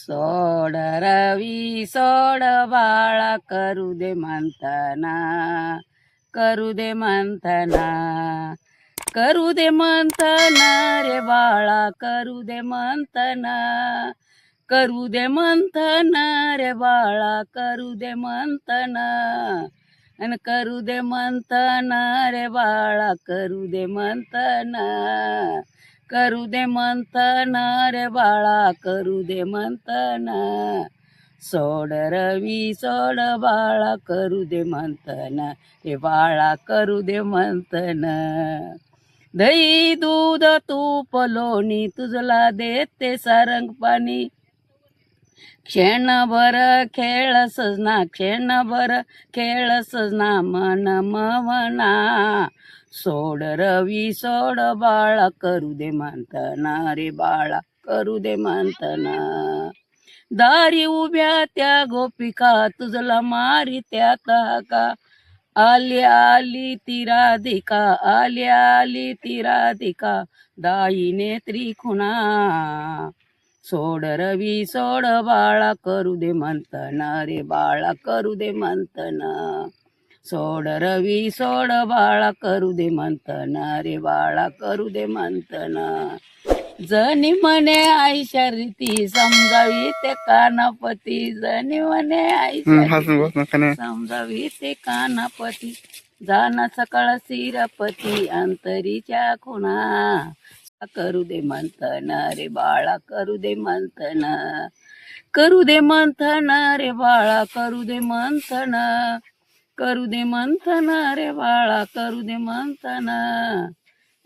सोड रवी सोड बाळा करू दे म्हणताना करू दे म्हणताना करू दे म्हणताना रे बाळा करू दे म्हणताना करू दे म्हणताना रे बाळा करू दे म्हणताना अन करू दे म्हणताना रे बाळा करू दे म्हणताना करू दे मंथन रे बाळा करू दे मंथन. सोड रवी सोड बाळा करू दे मंथन. रे बाळा करू दे मंथन. दही दूध तूप लोणी तुझला देते सारंग पाणी क्षणभर खेळ सजना क्षणभर खेळ सजना मन मवना सोड रवी सोड बाळा करू दे म्हणताना रे बाळा करू दे म्हणताना दारी उभ्या त्या गोपिका तुझला मारी त्या का आली आली ती राधिका आली आली ती राधिका दाईने त्रिखुणा सोड रवी सोड बाळा करू दे मंथना रे बाळा करू दे मंथना. सोड रवी सोड बाळा करू दे मंथना रे बाळा करू दे मंथना. जनी म्हणे आईशा रीती समजावी ते कानापती. जनी म्हणे रीती समजावी ते कानापती. जाना सकाळ सिरपती अंतरीच्या खुणा. करू दे मंथन रे बाळा करू दे मंथन करू दे मंथन रे बाळा करू दे मंथन करू दे मंथन रे बाळा करू दे मंथन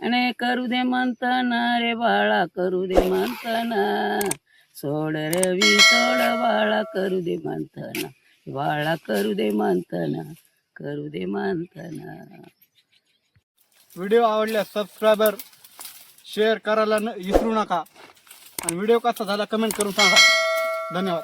आणि करू दे मंथन रे बाळा करू दे मंथन सोड रवी सोड बाळा करू दे मंथन बाळा करू दे मंथन करू दे मंथन व्हिडिओ आवडल्यास सबस्क्रायबर शेअर करायला न विसरू नका. आणि व्हिडिओ कसा झाला कमेंट करून सांगा. धन्यवाद.